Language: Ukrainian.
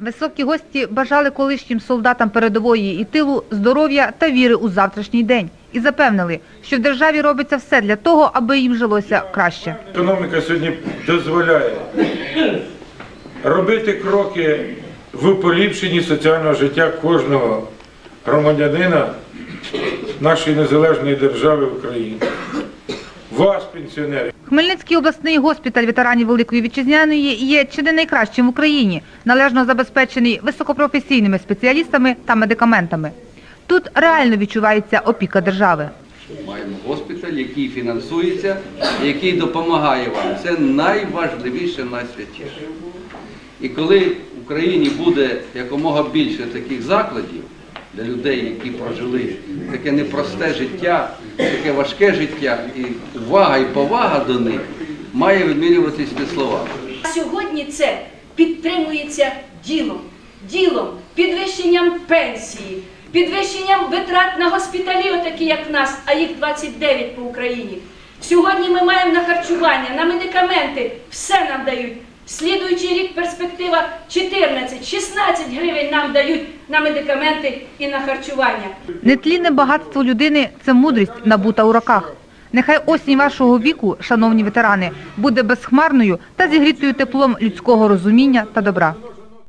Високі гості бажали колишнім солдатам передової і тилу здоров'я та віри у завтрашній день і запевнили, що в державі робиться все для того, аби їм жилося краще. Економіка сьогодні дозволяє робити кроки в поліпшенні соціального життя кожного громадянина нашої незалежної держави України. Вас, пенсіонери, Хмельницький обласний госпіталь ветеранів Великої Вітчизняної є чи не найкращим в Україні, належно забезпечений високопрофесійними спеціалістами та медикаментами. Тут реально відчувається опіка держави. Маємо госпіталь, який фінансується, який допомагає вам. Це найважливіше, найсвятіше. І коли в Україні буде якомога більше таких закладів для людей, які прожили таке непросте життя, таке важке життя, і увага і повага до них має вимірюватись не словами. Сьогодні це підтримується ділом, ділом, підвищенням пенсії, підвищенням витрат на госпіталі, отакі як в нас, а їх 29 по Україні. Сьогодні ми маємо на харчування, на медикаменти, все нам дають. Слідуючий рік перспектива 14-16 гривень нам дають на медикаменти і на харчування. Нетлінне багатство людини це мудрість, набута у роках. Нехай осінь вашого віку, шановні ветерани, буде безхмарною та зігрітою теплом людського розуміння та добра.